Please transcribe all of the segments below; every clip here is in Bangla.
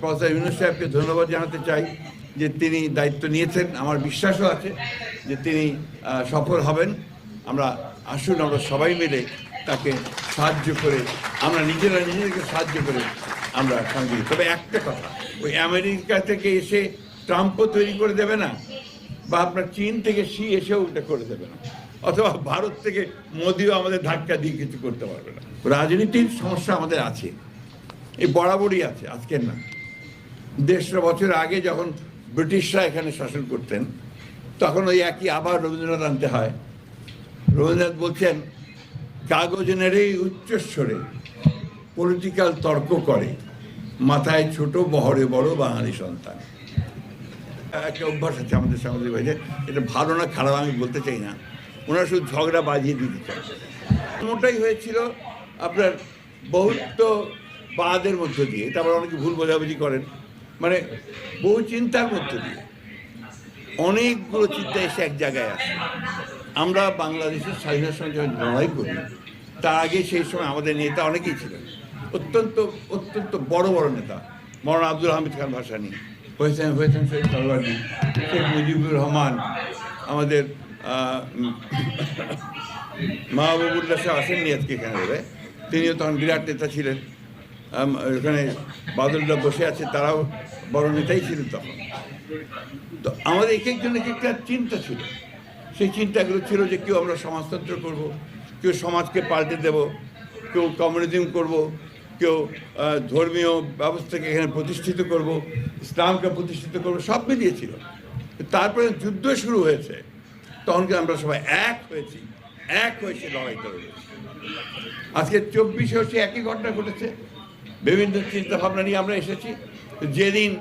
প্রফেসর ইউনুস সাহেবকে ধন্যবাদ জানাতে চাই যে তিনি দায়িত্ব নিয়েছেন। আমার বিশ্বাসও আছে যে তিনি সফল হবেন। আমরা আসুন, আমরা সবাই মিলে তাকে সাহায্য করে, আমরা নিজেরা নিজেদেরকে সাহায্য করে আমরা সঙ্গে তবে একটা কথা, ওই আমেরিকা থেকে এসে ট্রাম্পও তৈরি করে দেবে না? বা আপনার চীন থেকে সি এসেও ওটা করে দেবে না? অথবা ভারত থেকে মোদিও আমাদের ধাক্কা দিয়ে কিছু করতে পারবে না? রাজনীতির সমস্যা আমাদের আছে। এই বরাবরই আছে, আজকের না। দেড়শো বছর আগে যখন ব্রিটিশরা এখানে শাসন করতেন, তখন ওই একই আবার রবীন্দ্রনাথ আনতে হয়। রবীন্দ্রনাথ বলছেন কাগজে নেড়েই উচ্চস্বরে পলিটিক্যাল তর্ক করে, মাথায় ছোট বহরে বড় বাঙালি সন্তান। একটা অভ্যাস আছে আমাদের সামাজিক ভাইদের এটা ভালো না খারাপ আমি বলতে চাই না। ওনারা শুধু ঝগড়া বাজিয়ে দিতে চায়। মোটাই হয়েছিল আপনার বহুত বাদের মধ্য দিয়ে, তারপর অনেকে ভুল বোঝাবুঝি করেন। মানে বহু চিন্তার মধ্য দিয়ে। অনেকগুলো চিন্তা এসে এক জায়গায় আসে। আমরা বাংলাদেশের স্বাধীনতা যখন লড়াই করি, তার আগে সেই সময় আমাদের নেতা অনেকেই ছিলেন। অত্যন্ত অত্যন্ত বড় বড় নেতা। মৌলানা আব্দুল আহমেদ খান ভাসানি, হয়েছেন হয়েছেন শেখ তলবারি শেখ মুজিবুর রহমান, আমাদের মাহবুবুল্লাহ শাহ আসেননি আজকে এখানে তিনিও তখন বিরাট নেতা ছিলেন। ওখানে বাদলরা বসে আছে, তারাও বড় নেতাই ছিলেন তখন। তো আমাদের এক একজন এক একটা চিন্তা ছিল। সেই চিন্তাগুলো ছিল যে কেউ আমরা সমাজতন্ত্র করব, কেউ সমাজকে পাল্টে দেব, কেউ কমিউনিজম করব, কেউ ধর্মীয় ব্যবস্থাকে এখানে প্রতিষ্ঠিত করব, ইসলামকে প্রতিষ্ঠিত করব, সব মিলিয়েছিল তারপরে যুদ্ধ শুরু হয়েছে। তখন কি আমরা সবাই এক হয়েছি? এক হয়েছে লড়াই করে আজকে চব্বিশে হচ্ছে একই ঘটনা ঘটেছে। বিভিন্ন চিন্তাভাবনা নিয়ে আমরা এসেছি। যেদিন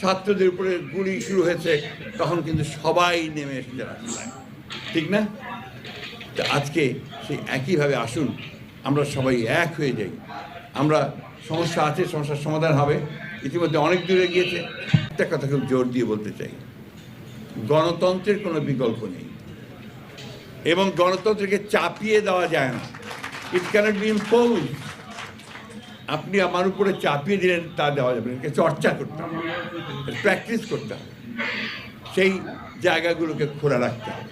ছাত্রদের উপরে গুলি শুরু হয়েছে, তখন কিন্তু সবাই নেমে এসেছে ঠিক না? তো আজকে সেই একইভাবে আসুন, আমরা সবাই এক হয়ে যাই। আমরা সমস্যা আছে, সমস্যার সমাধান হবে। ইতিমধ্যে অনেক দূরে গিয়েছে। একটা কথা খুব জোর দিয়ে বলতে চাই। গণতন্ত্রের কোনো বিকল্প নেই। এবং গণতন্ত্রকে চাপিয়ে দেওয়া যায় না। ইট ক্যানট বি ইম্পোজ আপনি আমার উপরে চাপিয়ে দিলেন, তা দেওয়া যাবে না। চর্চা করতে হবে প্র্যাকটিস করতে হবে। সেই জায়গাগুলোকে খোলা রাখতে হবে।